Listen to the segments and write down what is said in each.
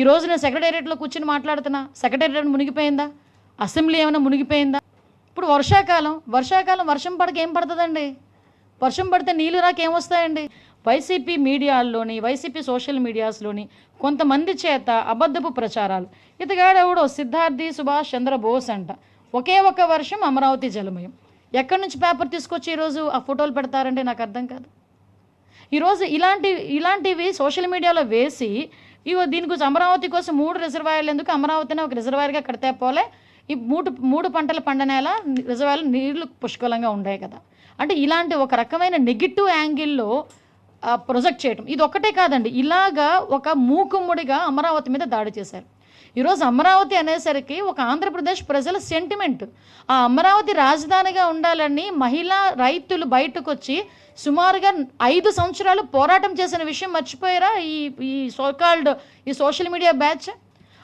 ఈ రోజు నేను సెక్రటేరియట్లో కూర్చుని మాట్లాడుతున్నా. సెక్రటేరియట్ మునిగిపోయిందా? అసెంబ్లీ ఏమైనా మునిగిపోయిందా? ఇప్పుడు వర్షాకాలం. వర్షాకాలం వర్షం పడక ఏం పడుతుందండి? వర్షం పడితే నీళ్ళు రాక ఏమొస్తాయండి? వైసీపీ మీడియాల్లోని వైసీపీ సోషల్ మీడియాస్లోని కొంతమంది చేత అబద్ధపు ప్రచారాలు. ఇతగాడెవడో సిద్ధార్థి సుభాష్ చంద్రబోస్ అంట. ఒకే ఒక వర్షం అమరావతి జలమయం. ఎక్కడి నుంచి పేపర్ తీసుకొచ్చి ఈరోజు ఆ ఫోటోలు పెడతారంటే నాకు అర్థం కాదు. ఈరోజు ఇలాంటి ఇలాంటివి సోషల్ మీడియాలో వేసి ఇవో దీని గురించి అమరావతి కోసం మూడు రిజర్వాయర్లు ఎందుకు అమరావతిని ఒక రిజర్వాయర్గా కడితే పోలే? ఈ మూడు మూడు పంటలు పండనేల రిజర్వాయర్లు నీళ్ళు పుష్కలంగా ఉండే కదా. అంటే ఇలాంటి ఒక రకమైన నెగిటివ్ యాంగిల్లో ప్రొజెక్ట్ చేయటం. ఇది ఒక్కటే కాదండి. ఇలాగా ఒక మూకుమ్ముడిగా అమరావతి మీద దాడి చేశారు. ఈరోజు అమరావతి అనేసరికి ఒక ఆంధ్రప్రదేశ్ ప్రజల సెంటిమెంట్ ఆ అమరావతి రాజధానిగా ఉండాలని మహిళా రైతులు బయటకు వచ్చి సుమారుగా ఐదు సంవత్సరాలు పోరాటం చేసిన విషయం మర్చిపోయారా? ఈ ఈ సోకాల్డ్ ఈ సోషల్ మీడియా బ్యాచ్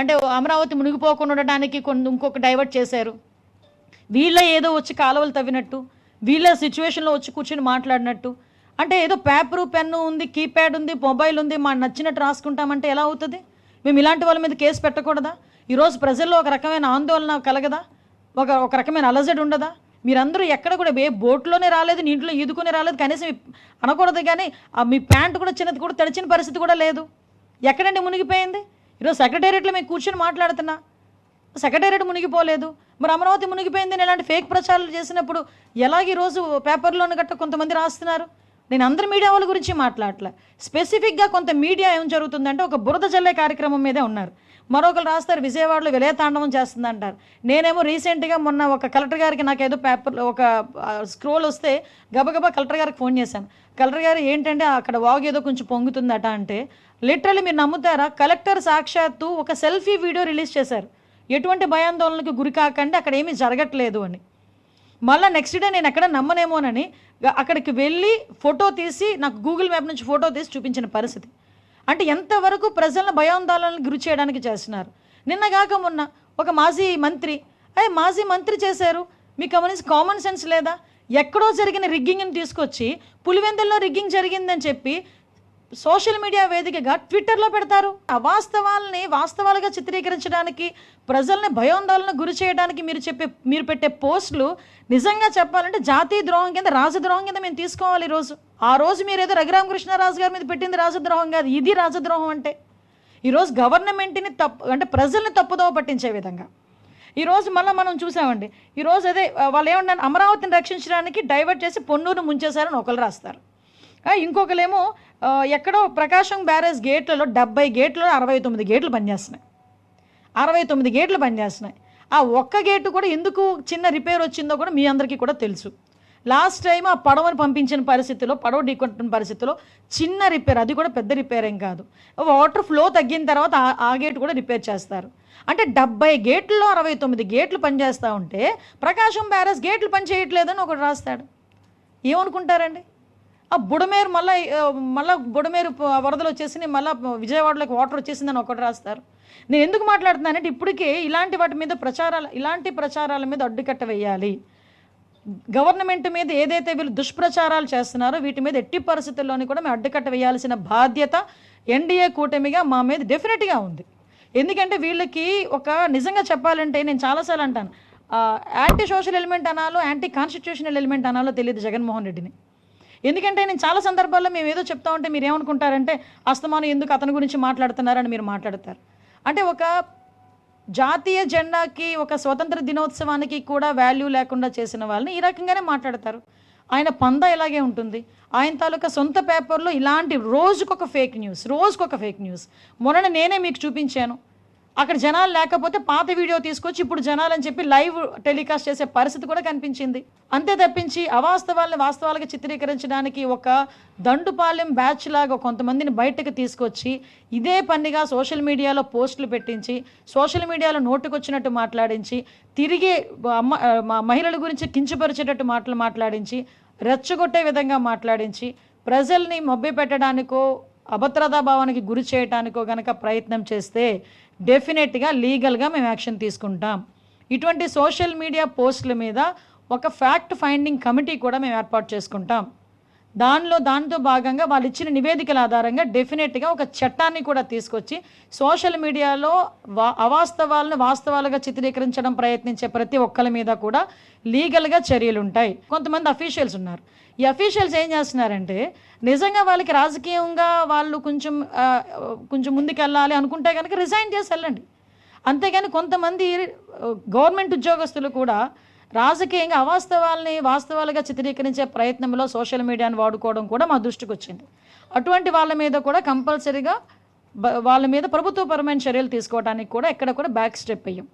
అంటే అమరావతి మునిగిపోకుండా ఉండడానికి కొన్ని ఇంకొక డైవర్ట్ చేశారు. వీళ్ళ ఏదో వచ్చి కాలువలు తవ్వినట్టు వీళ్ళ సిచ్యువేషన్లో వచ్చి కూర్చొని మాట్లాడినట్టు. అంటే ఏదో పేపరు పెన్ను ఉంది కీప్యాడ్ ఉంది మొబైల్ ఉంది మా నచ్చినట్టు రాసుకుంటామంటే ఎలా అవుతుంది? మేము ఇలాంటి వాళ్ళ మీద కేసు పెట్టకూడదా? ఈరోజు ప్రజల్లో ఒక రకమైన ఆందోళన కలగదా? ఒక ఒక రకమైన అలజడి ఉండదా? మీరందరూ ఎక్కడ కూడా ఏ బోట్లోనే రాలేదు నీటిలో ఈదుకునే ఈదుకొని రాలేదు కనీసం అనకూడదు కానీ ఆ మీ ప్యాంట్ కూడా చిన్నది కూడా తడిచిన పరిస్థితి కూడా లేదు. ఎక్కడండి మునిగిపోయింది? ఈరోజు సెక్రటేరియట్లో మేము కూర్చొని మాట్లాడుతున్నా. సెక్రటేరియట్ మునిగిపోలేదు. మరి అమరావతి మునిగిపోయింది ఇలాంటి ఫేక్ ప్రచారాలు చేసినప్పుడు ఎలాగ ఈరోజు పేపర్లోని గట్ట కొంతమంది రాస్తున్నారు? నేను అందరి మీడియా వాళ్ళ గురించి మాట్లాడలే స్పెసిఫిక్గా కొంత మీడియా ఏం జరుగుతుందంటే ఒక బురద జల్లే కార్యక్రమం మీదే ఉన్నారు. మరొకరు రాస్తారు విజయవాడలో విలయతాండవం చేస్తుందంటారు. నేనేమో రీసెంట్గా మొన్న ఒక కలెక్టర్ గారికి నాకు ఏదో పేపర్ ఒక స్క్రోల్ వస్తే గబగబా కలెక్టర్ గారికి ఫోన్ చేశాను. కలెక్టర్ గారు ఏంటంటే అక్కడ వాగు ఏదో కొంచెం పొంగుతుందట అంటే లిటరల్లీ మీరు నమ్ముతారా? కలెక్టర్ సాక్షాత్తు ఒక సెల్ఫీ వీడియో రిలీజ్ చేశారు. ఎటువంటి భయాందోళనకు గురి కాకండి అక్కడ ఏమీ జరగట్లేదు అని. మళ్ళీ నెక్స్ట్ డే నేను ఎక్కడ నమ్మనేమోనని అక్కడికి వెళ్ళి ఫోటో తీసి నాకు గూగుల్ మ్యాప్ నుంచి ఫోటో తీసి చూపించిన పరిస్థితి. అంటే ఎంతవరకు ప్రజలను భయాందోళనలు గురి చేయడానికి చేస్తున్నారు? నిన్నగాక మొన్న ఒక మాజీ మంత్రి అయ్యే మాజీ మంత్రి చేశారు? మీకు గమనించి కామన్ సెన్స్ లేదా? ఎక్కడో జరిగిన రిగ్గింగ్ని తీసుకొచ్చి పులివెందుల్లో రిగ్గింగ్ జరిగిందని చెప్పి సోషల్ మీడియా వేదికగా ట్విట్టర్లో పెడతారు. అవాస్తవాలని వాస్తవాలుగా చిత్రీకరించడానికి ప్రజల్ని భయోందోళన గురి చేయడానికి మీరు చెప్పే మీరు పెట్టే పోస్టులు నిజంగా చెప్పాలంటే జాతీయ ద్రోహం కింద రాజద్రోహం కింద మేము తీసుకోవాలి ఈరోజు. ఆ రోజు మీరు ఏదో రఘురామకృష్ణరాజు గారి మీద పెట్టింది రాజద్రోహం కాదు ఇది రాజద్రోహం అంటే. ఈరోజు గవర్నమెంట్ని తప్పు అంటే ప్రజల్ని తప్పుదోవ పట్టించే విధంగా. ఈరోజు మళ్ళీ మనం చూసామండి ఈరోజు అదే వాళ్ళు ఏమన్నా అమరావతిని రక్షించడానికి డైవర్ట్ చేసి పొన్నూరును ముంచేశారని ఒకరు రాస్తారు. ఇంకొకలేమో ఇంకొకరేమో ఎక్కడో ప్రకాశం బ్యారేజ్ గేట్లలో డెబ్బై గేట్లలో అరవై తొమ్మిది గేట్లు పనిచేస్తున్నాయి. అరవై తొమ్మిది గేట్లు పనిచేస్తున్నాయి. ఆ ఒక్క గేటు కూడా ఎందుకు చిన్న రిపేర్ వచ్చిందో కూడా మీ అందరికీ కూడా తెలుసు. లాస్ట్ టైం ఆ పడవని పంపించిన పరిస్థితిలో పడవ ఢీకొట్టిన పరిస్థితిలో చిన్న రిపేర్ అది కూడా పెద్ద రిపేర్ ఏం కాదు. వాటర్ ఫ్లో తగ్గిన తర్వాత ఆ- గేటు గేట్ కూడా రిపేర్ చేస్తారు. అంటే డెబ్బై గేట్లలో అరవై తొమ్మిది గేట్లు పనిచేస్తూ ఉంటే ప్రకాశం బ్యారేజ్ గేట్లు పనిచేయట్లేదని ఒకటి రాస్తాడు. ఏమనుకుంటారండి? ఆ బుడమేరు మళ్ళీ మళ్ళీ బుడమేరు వరదలు వచ్చేసి మళ్ళీ విజయవాడలోకి వాటర్ వచ్చేసిందని ఒకటి రాస్తారు. నేను ఎందుకు మాట్లాడుతున్నానంటే ఇప్పటికే ఇలాంటి వాటి మీద ప్రచారాలు ఇలాంటి ప్రచారాల మీద అడ్డుకట్ట వేయాలి. గవర్నమెంట్ మీద ఏదైతే వీళ్ళు దుష్ప్రచారాలు చేస్తున్నారో వీటి మీద ఎట్టి పరిస్థితుల్లోని కూడా మేము అడ్డుకట్ట వేయాల్సిన బాధ్యత ఎన్డీఏ కూటమిగా మా మీద డెఫినెట్గా ఉంది. ఎందుకంటే వీళ్ళకి ఒక నిజంగా చెప్పాలంటే నేను చాలాసార్లు అంటాను యాంటీ సోషల్ ఎలిమెంట్ అనాలో యాంటీ కాన్స్టిట్యూషనల్ ఎలిమెంట్ అనాలో తెలియదు జగన్మోహన్ రెడ్డిని. ఎందుకంటే నేను చాలా సందర్భాల్లో మేము ఏదో చెప్తా ఉంటే మీరు ఏమనుకుంటారంటే అస్తమానం ఎందుకు అతని గురించి మాట్లాడుతున్నారని మీరు మాట్లాడతారు. అంటే ఒక జాతీయ జెండాకి ఒక స్వతంత్ర దినోత్సవానికి కూడా వాల్యూ లేకుండా చేసిన వాళ్ళని ఈ రకంగానే మాట్లాడతారు. ఆయన పంద ఇలాగే ఉంటుంది? ఆయన తాలూకా సొంత పేపర్లో ఇలాంటి రోజుకొక ఫేక్ న్యూస్ రోజుకొక ఫేక్ న్యూస్. మొన్న నేనే మీకు చూపించాను. అక్కడ జనాలు లేకపోతే పాత వీడియో తీసుకొచ్చి ఇప్పుడు జనాలు అని చెప్పి లైవ్ టెలికాస్ట్ చేసే పరిస్థితి కూడా కనిపించింది. అంతే తప్పించి అవాస్తవాలను వాస్తవాలుగా చిత్రీకరించడానికి ఒక దండుపాలెం బ్యాచ్ లాగా కొంతమందిని బయటకు తీసుకొచ్చి ఇదే పనిగా సోషల్ మీడియాలో పోస్టులు పెట్టించి సోషల్ మీడియాలో నోటుకొచ్చినట్టు మాట్లాడించి తిరిగి అమ్మ మహిళల గురించి కించపరిచేటట్టు మాటలు మాట్లాడించి రెచ్చగొట్టే విధంగా మాట్లాడించి ప్రజల్ని మభ్య పెట్టడానికో అభద్రతా భావానికి గురి చేయటానికో గనక ప్రయత్నం చేస్తే డెఫినెట్గా లీగల్గా మేము యాక్షన్ తీసుకుంటాం. ఇటువంటి సోషల్ మీడియా పోస్టుల మీద ఒక ఫ్యాక్ట్ ఫైండింగ్ కమిటీ కూడా మేము ఏర్పాటు చేసుకుంటాం. దానిలో దాంతో భాగంగా వాళ్ళు ఇచ్చిన నివేదికల ఆధారంగా డెఫినెట్గా ఒక చట్టాన్ని కూడా తీసుకొచ్చి సోషల్ మీడియాలో వా అవాస్తవాలను వాస్తవాలుగా చిత్రీకరించడం ప్రయత్నించే ప్రతి ఒక్కరి మీద కూడా లీగల్గా చర్యలు ఉంటాయి. కొంతమంది అఫీషియల్స్ ఉన్నారు. ఈ అఫీషియల్స్ ఏం చేస్తున్నారంటే నిజంగా వాళ్ళకి రాజకీయంగా వాళ్ళు కొంచెం కొంచెం ముందుకెళ్ళాలి అనుకుంటే కనుక రిజైన్ చేసి వెళ్ళండి. అంతేగాని కొంతమంది గవర్నమెంట్ ఉద్యోగస్తులు కూడా రాజకీయంగా అవాస్తవాల్ని వాస్తవాలుగా చిత్రీకరించే ప్రయత్నంలో సోషల్ మీడియాను వాడుకోవడం కూడా మా దృష్టికి వచ్చింది. అటువంటి వాళ్ళ మీద కూడా కంపల్సరీగా వాళ్ళ మీద ప్రభుత్వపరమైన చర్యలు తీసుకోవడానికి కూడా ఎక్కడ కూడా బ్యాక్ స్టెప్ అయ్యాం